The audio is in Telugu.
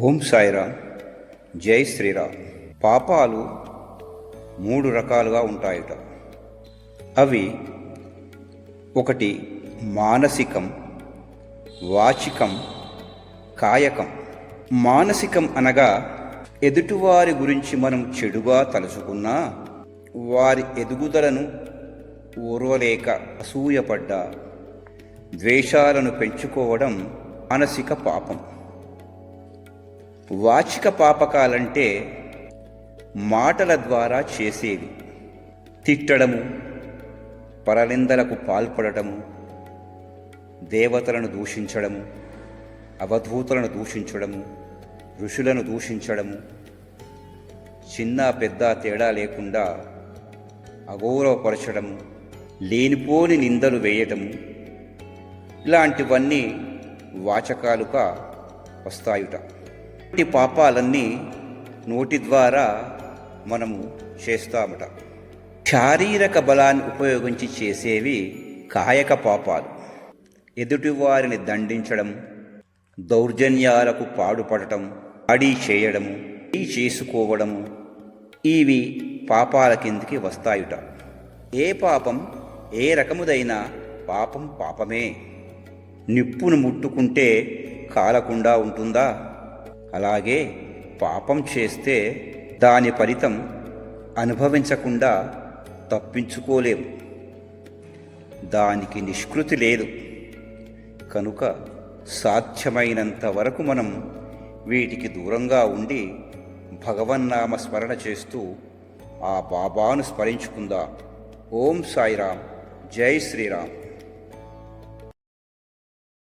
ఓం సాయిరామ్. జై శ్రీరామ్. పాపాలు మూడు రకాలుగా ఉంటాయట. అవి ఒకటి మానసికం వాచికం కాయకం. మానసికం అనగా ఎదుటివారి గురించి మనం చెడుగా తలుచుకున్నా వారి ఎదుగుదలను ఓర్వలేక అసూయపడ్డా ద్వేషాలను పెంచుకోవడం మానసిక పాపం. వాచిక పాపకాలంటే మాటల ద్వారా చేసేవి. తిట్టడము పరనిందలకు పాల్పడటము దేవతలను దూషించడము అవధూతలను దూషించడము ఋషులను దూషించడము చిన్న పెద్ద తేడా లేకుండా అగౌరవపరచడము లేనిపోని నిందలు వేయటము ఇలాంటివన్నీ వాచకాలుగా వస్తాయుట. ఇట్టి పాపాలన్నీ నోటి ద్వారా మనము చేస్తామట. శారీరక బలాన్ని ఉపయోగించి చేసేవి కాయక పాపాలు. ఎదుటివారిని దండించడం దౌర్జన్యాలకు పాడుపడటం అడి చేయడము ఈ చేసుకోవడము ఇవి పాపాల కిందికి వస్తాయుట. ఏ పాపం ఏ రకముదైన పాపం పాపమే. నిప్పును ముట్టుకుంటే కాలకుండా ఉంటుందా? అలాగే పాపం చేస్తే దాని ఫలితం అనుభవించకుండా తప్పించుకోలేము. దానికి నిష్కృతి లేదు. కనుక సాధ్యమైనంత వరకు మనం వీటికి దూరంగా ఉండి భగవన్నామ స్మరణ చేస్తూ ఆ బాబాను స్మరించుకుందాం. ఓం సాయిరామ్. జై శ్రీరామ్.